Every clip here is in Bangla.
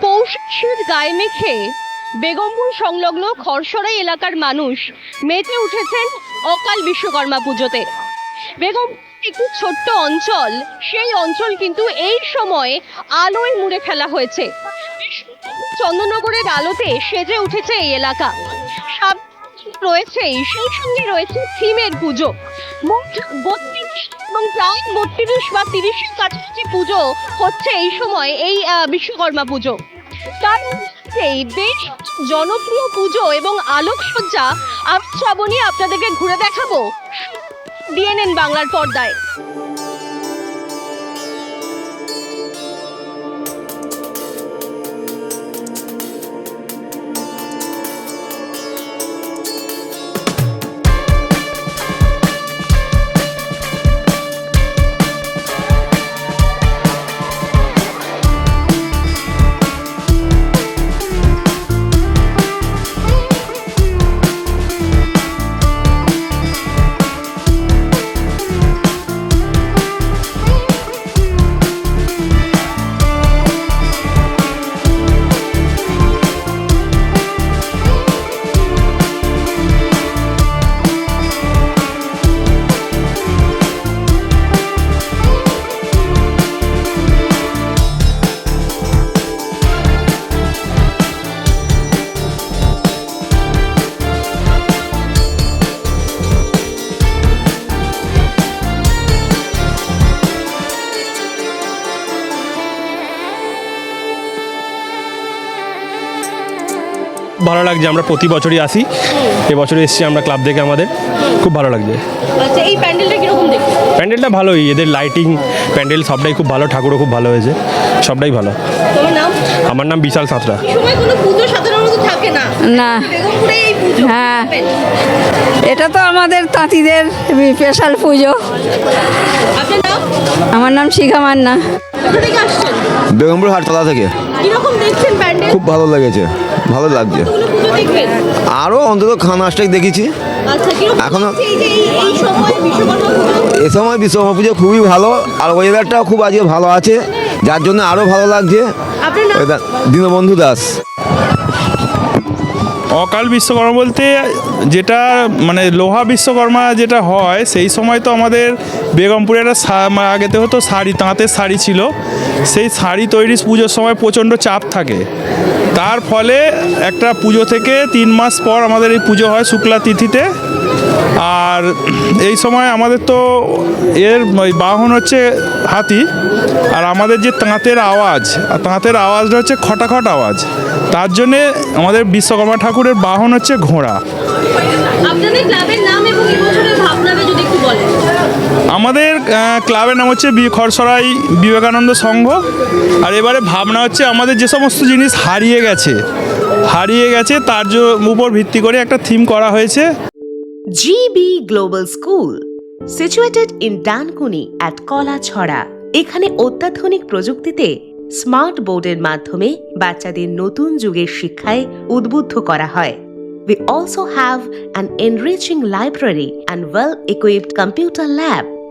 পৌষের গায়ে মেখে বেগমপুর সংলগ্ন খরসরাই এলাকার মানুষ মেতে উঠেছেন অকাল বিশ্বকর্মা পুজোতে। বেগম, একটি ছোট্ট অঞ্চল, সেই অঞ্চল কিন্তু এই সময় আলোয় মুড়ে ফেলা হয়েছে। চন্দননগরের আলোতে সেজে উঠেছে এই এলাকা। রয়েছেই সেই সঙ্গে রয়েছে থিমের পুজো। মোট বত্রিশ এবং প্রায় বত্রিশ বা তিরিশের কাছাকাছি পুজো হচ্ছে এই সময়, এই বিশ্বকর্মা পুজো। তার মধ্যেই বেশ জনপ্রিয় পুজো এবং আলোকসজ্জা আমি শ্রাবণী আপনাদেরকে ঘুরে দেখাবো। ডিএনএন বাংলার পর্দায়। ভালো লাগছে আমরা প্রতি বছরই আসি। এবছরে এসেছি আমরা ক্লাব থেকে আমাদের। খুব ভালো লাগছে। আচ্ছা এই প্যান্ডেলটা কীরকম দেখতে? প্যান্ডেলটা ভালোই এদের লাইটিং প্যান্ডেল সবটাই খুব ভালো ঠাকুরও খুব ভালো হয়েছে। সবটাই ভালো। আমার নাম বিশাল সাঁতরা। এই সময় কোনো পুজো সাধারণত থাকে না। না। বেগমপুরে এই পুজো হ্যাঁ। এটা তো আমাদের তাঁতিদের স্পেশাল পুজো। আমার নাম শিখা মান্না। কোথা থেকে বেগমপুর হাটতলা থেকে। কীরকম দেখছেন খুব ভালো লেগেছে ভালো লাগছে। আরও অন্তত খানাসটাই দেখেছি। আচ্ছা কীরকম এখনো- লাগছে এই যে এই- এই সময় বিশ্বকর্মা পুজো এ সময় বিশ্বকর্মা পুজো খুবই ভালো আর ওয়েদারটাও খুব আজকে ভালো আছে যার জন্য আরও ভালো লাগছে। দীনবন্ধু দাস। অকাল বিশ্বকর্মা বলতে যেটা মানে লোহা বিশ্বকর্মা যেটা হয় সেই সময় তো আমাদের বেগমপুরে একটা আগেতে হতো শাড়ি, তাঁতের শাড়ি ছিল। সেই শাড়ি তৈরি পুজোর সময় প্রচণ্ড চাপ থাকে। তার ফলে একটা পুজো থেকে তিন মাস পর আমাদের এই পুজো হয় শুক্লা তিথিতে। আর এই সময় আমাদের তো এর বাহন হচ্ছে হাতি। আর আমাদের যে তাঁতের আওয়াজ, আর তাঁতের আওয়াজটা হচ্ছে খটাখট আওয়াজ। তার জন্যে আমাদের বিশ্বকর্মা ঠাকুরের বাহন হচ্ছে ঘোড়া। আমাদের ক্লাবের নাম হচ্ছে খরসরাই বিবেকানন্দ সংঘ। আর এবারে ভাবনা হচ্ছে আমাদের যে সমস্ত জিনিস হারিয়ে গেছে হারিয়ে গেছে তার উপর ভিত্তি করে একটা থিম করা হয়েছে। GB Global School, situated in Dankuni at Kalachhara এখানে অত্যাধুনিক প্রযুক্তিতে স্মার্ট বোর্ডের মাধ্যমে বাচ্চাদের নতুন যুগের শিক্ষায় উদ্বুদ্ধ করা হয়। We also have an enriching library and well-equipped computer lab.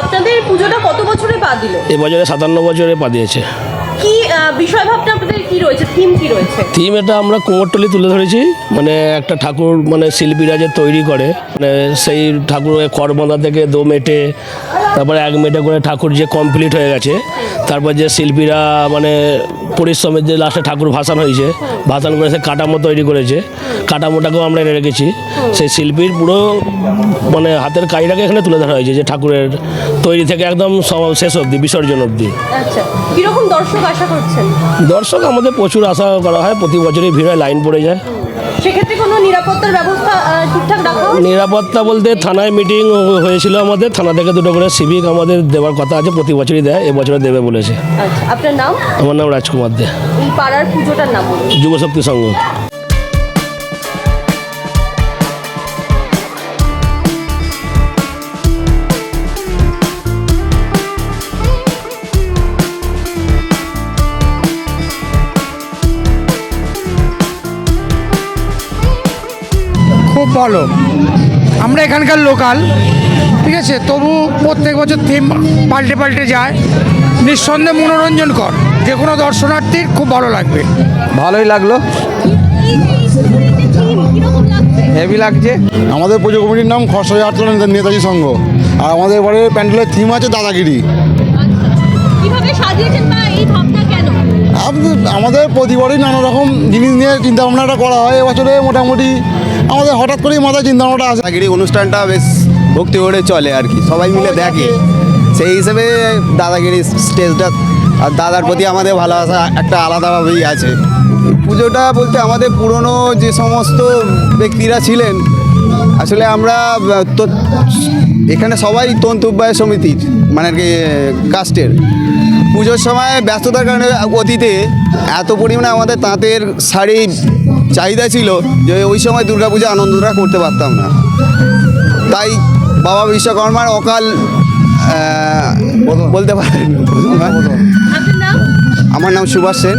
আপনাদের পুজোটা কত বছরে পা দিল? এবছরে সাতান্ন বছরে পা দিয়েছে। কি বিষয় ভাবনা আপনাদের কি রয়েছে? থিম কি রয়েছে? থিম এটা আমরা কুমোরটলি তুলে ধরেছি। মানে একটা ঠাকুর মানে শিল্পীরা যে তৈরি করে মানে সেই ঠাকুরের খড়বাঁধা থেকে দো মেটে তারপরে এক মেটে করে ঠাকুর যে কমপ্লিট হয়ে গেছে তারপর যে শিল্পীরা মানে পরিশ্রমের যে লাস্টে ঠাকুর ভাসান হয়েছে ভাসান করে সে কাঠামো তৈরি করেছে। কাঠামোটাকেও আমরা এনে রেখেছি। সেই শিল্পীর পুরো মানে হাতের কাজটাকে এখানে তুলে ধরা হয়েছে যে ঠাকুরের তৈরি থেকে একদম শেষ অবধি বিসর্জন অবধি। আচ্ছা দর্শক আশা করছেন? দর্শক আমাদের প্রচুর আশা করা হয় প্রতি বছরই ভিড় হয় লাইন পড়ে যায়। সেক্ষেত্রে নিরাপত্তার ব্যবস্থা ঠিকঠাক রাখা নিরাপত্তা বলতে থানায় মিটিং হয়েছিল আমাদের। থানা থেকে দুটো করে সিভিক আমাদের দেওয়ার কথা আছে প্রতি বছরই দেয় এবছরে দেবে বলেছে। আচ্ছা আপনার নাম? আমার নাম রাজকুমার দে। পাড়ার পুজোটার নাম যুবশক্তি সংঘ। খুব ভালো আমরা এখানকার লোকাল ঠিক আছে? তবু প্রত্যেক বছর থিম পাল্টে পাল্টে যায়। নিঃসন্দেহে মনোরঞ্জন কর। যে কোনো দর্শনার্থীর খুব ভালো লাগবে। ভালোই লাগল। হেভি লাগছে। আমাদের পুজো কমিটির নাম খরসই আর্তলা নেতাজি সংঘ। আর আমাদের এবারে প্যান্ডেলের থিম আছে দাদাগিরি। কীভাবে সাজিয়েছেন বা এই ভাবনা কেন আম- আমাদের প্রতিবারই নানা রকম জিনিস নিয়ে চিন্তা ভাবনাটা করা হয়। এবছরে মোটামুটি আমাদের হঠাৎ করেই মাথায় চিন্তা ভাবনাটা আসে। দাদাগিরি অনুষ্ঠানটা বেশ ভক্তি করে চলে আর কি সবাই মিলে দেখে। সেই হিসেবে দাদাগিরি স্টেজটা আর দাদার প্রতি আমাদের ভালোবাসা একটা আলাদাভাবেই আছে। পুজোটা বলতে আমাদের পুরনো যে সমস্ত ব্যক্তিরা ছিলেন আসলে আমরা তো এখানে সবাই তন্তুব্যয় সমিতির মানে আর কি কাস্টের পুজোর সময় ব্যস্ততার কারণে অতীতে এত পরিমাণে আমাদের তাঁতের শাড়ি চাহিদা ছিল যে ওই সময় দুর্গাপূজা আনন্দটা করতে পারতাম না। তাই বাবা বিশ্বকর্মার অকাল বলতে পারেন। আমার নাম সুভাষ সেন।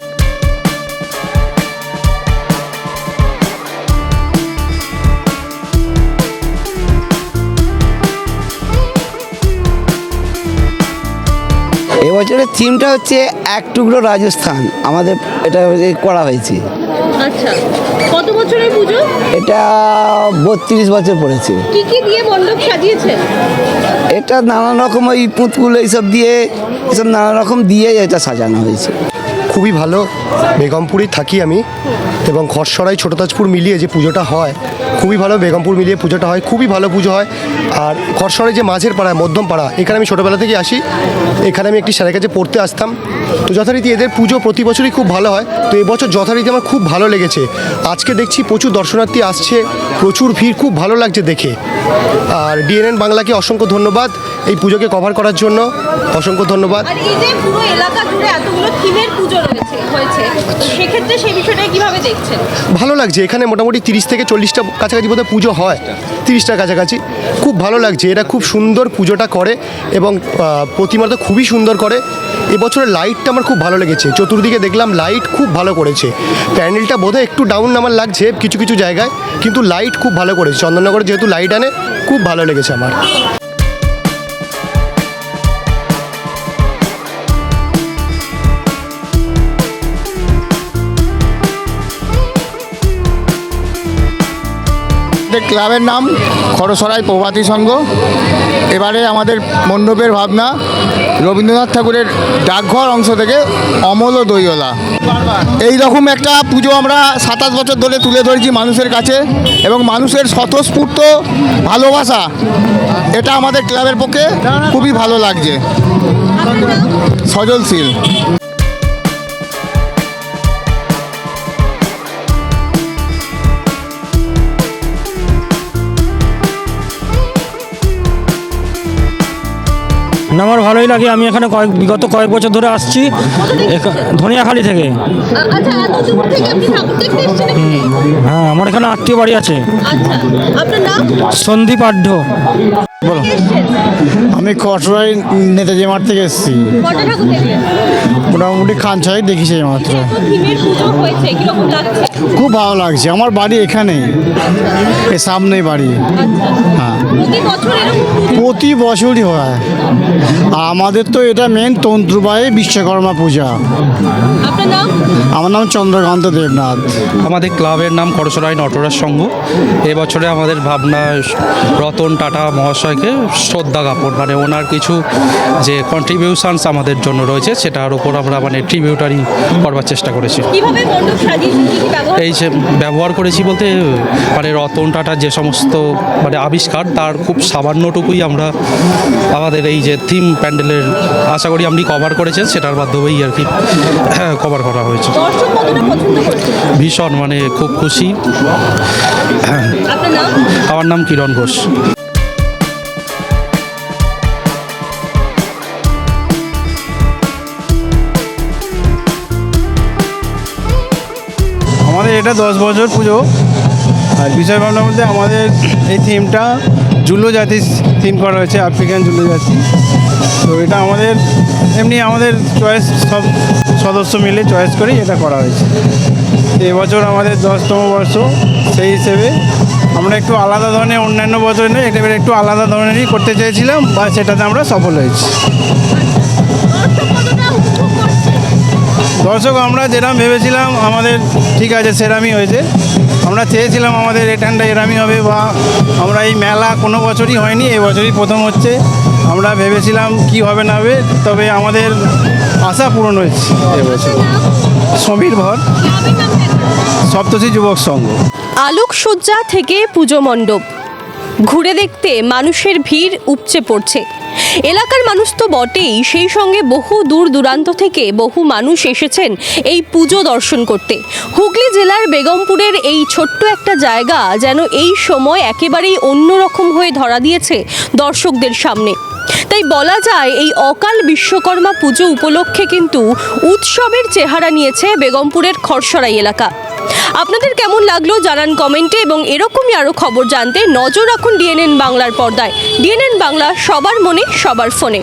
এবছরের থিমটা হচ্ছে এক টুকরো রাজস্থান। আমাদের এটা করা হয়েছে। আচ্ছা কত বছরের পুজো? এটা বত্রিশ বছর পড়েছে। কি কি দিয়ে মণ্ডপ সাজিয়েছেন? এটা নানা রকম ওই পুঁতকুল এইসব দিয়ে এসব নানা রকম দিয়ে এটা সাজানো হয়েছে। খুবই ভালো। বেগমপুরেই থাকি আমি এবং খরসরাই ছোটো তাজপুর মিলিয়ে যে পুজোটা হয় খুবই ভালো বেগমপুর মিলিয়ে পুজোটা হয়, খুবই ভালো পুজো হয়। আর খরসরে যে মাঝের পাড়া, মধ্যম পাড়া, এখানে আমি ছোটোবেলা থেকে আসি। এখানে আমি একটি স্যারের কাছে পড়তে আসতাম। তো যথারীতি এদের পুজো প্রতি বছরই খুব ভালো হয়। তো এবছর যথারীতি আমার খুব ভালো লেগেছে। আজকে দেখছি প্রচুর দর্শনার্থী আসছে, প্রচুর ভিড়, খুব ভালো লাগছে দেখে। আর ডিএনএন বাংলাকে অসংখ্য ধন্যবাদ। এই পুজোকে কভার করার জন্য অসংখ্য ধন্যবাদ। এই যে পুরো এলাকা জুড়ে এতগুলো থিমের পুজো রয়েছে হয়েছে সেক্ষেত্রে সেই বিষয়টা কীভাবে দেখছেন? ভালো লাগছে এখানে মোটামুটি তিরিশ থেকে চল্লিশটা কাছাকাছি বোধহয় পুজো হয় তিরিশটার কাছাকাছি। খুব ভালো লাগছে এরা খুব সুন্দর পুজোটা করে এবং আহ, প্রতিমা তো খুবই সুন্দর করে। এবছরের লাইটটা আমার খুব ভালো লেগেছে চতুর্দিকে দেখলাম লাইট খুব ভালো করেছে। প্যান্ডেলটা বোধহয় একটু ডাউন আমার লাগছে কিছু কিছু জায়গায় কিন্তু লাইট খুব ভালো করেছে। চন্দননগরে যেহেতু লাইট আনে খুব ভালো লেগেছে আমার। ক্লাবের নাম খরসরাই প্রভাতী সংঘ। এবারে আমাদের মণ্ডপের ভাবনা রবীন্দ্রনাথ ঠাকুরের ডাকঘর অংশ থেকে অমল ও দইওলা এই রকম একটা পুজো আমরা সাতাশ বছর ধরে তুলে ধরেছি মানুষের কাছে এবং মানুষের স্বতঃস্ফূর্ত ভালোবাসা, এটা আমাদের ক্লাবের পক্ষে খুবই ভালো লাগছে। সজলশীল। না আমার ভালোই লাগে। আমি এখানে কয়েক বিগত কয়েক বছর ধরে আসছি। ধনিয়াখালী থেকে। আচ্ছা? হ্যাঁ আমার এখানে আত্মীয় বাড়ি আছে। আচ্ছা সন্দীপ আঢ্য বলো। আমি কটরাই নেতাজি মাঠ থেকে এসেছি। মোটামুটি খান ছয় দেখেছি এই মাত্র। খুব ভালো লাগছে। আমার বাড়ি এখানেই এই সামনেই বাড়ি। হ্যাঁ। প্রতি বছর এরকম পুজো? প্রতি বছরই হয়। আমাদের তো এটা মেন তন্ত্রবাহী বিশ্বকর্মা পূজা। আমার নাম চন্দ্রকান্ত দেবনাথ। আমাদের ক্লাবের নাম খরসরাই নটরাজ সংঘ। এবছরে আমাদের ভাবনা রতন টাটা মহাশয়কে শ্রদ্ধা জ্ঞাপন। মানে ওনার কিছু যে কন্ট্রিবিউশনস আমাদের জন্য রয়েছে সেটার উপর আমরা মানে ট্রিবিউটারি করবার চেষ্টা করেছি। এই যে ব্যবহার করেছি বলতে মানে রতন টাটার যে সমস্ত মানে আবিষ্কার তার খুব সামান্যটুকুই আমরা আমাদের এই যে থিম প্যান্ডেলের আশা করি আপনি কভার করেছেন সেটার মাধ্যমেই আর কি কভার করা হয়েছে। ভীষণ মানে খুব খুশি। আমার নাম কিরণ ঘোষ। এটা দশ বছর পুজো। আর বিষয় ভাবনার মধ্যে আমাদের এই থিমটা জুলো জাতি থিম করা হয়েছে, আফ্রিকান জুলো জাতি। তো এটা আমাদের, এমনি আমাদের চয়েস সব সদস্য মিলে চয়েস করেই এটা করা হয়েছে। এবছর আমাদের দশতম বর্ষ, সেই হিসেবে আমরা একটু আলাদা ধরনের, অন্যান্য বছর নেই একেবারে একটু আলাদা ধরনেরই করতে চেয়েছিলাম, বা সেটাতে আমরা সফল হয়েছি। দর্শক, আমরা যেরকম ভেবেছিলাম আমাদের ঠিক আছে সেরামই হয়েছে। আমরা চেয়েছিলাম আমাদের এখানটা এরামই হবে বা আমরা এই মেলা কোনো বছরই হয়নি এই বছরই প্রথম হচ্ছে। আমরা ভেবেছিলাম কি হবে না হবে, তবে আমাদের আশা পূরণ হয়েছে। এবছর সমীর ভর সপ্তশী যুবক সংঘ। আলোকসজ্জা থেকে পুজো মণ্ডপ। ঘুরে দেখতে মানুষের ভিড় উপচে পড়ছে। এলাকার মানুষ তো বটেই, সেই সঙ্গে বহু দূর দূরান্ত থেকে বহু মানুষ এসেছেন এই পুজো দর্শন করতে। হুগলি জেলার বেগমপুরের এই ছোট্ট একটা জায়গা যেন এই সময় একেবারেই অন্যরকম হয়ে ধরা দিয়েছে দর্শকদের সামনে। তাই বলা যায় এই অকাল বিশ্বকর্মা পুজো উপলক্ষে কিন্তু উৎসবের চেহারা নিয়েছে বেগমপুরের খরসরাই এলাকা। আপনাদের কেমন লাগল জানান কমেন্টে এবং এরকমই আরও খবর জানতে নজর রাখুন ডিএনএন বাংলার পর্দায়। ডিএনএন বাংলা সবার মনে, সবার ফোনে।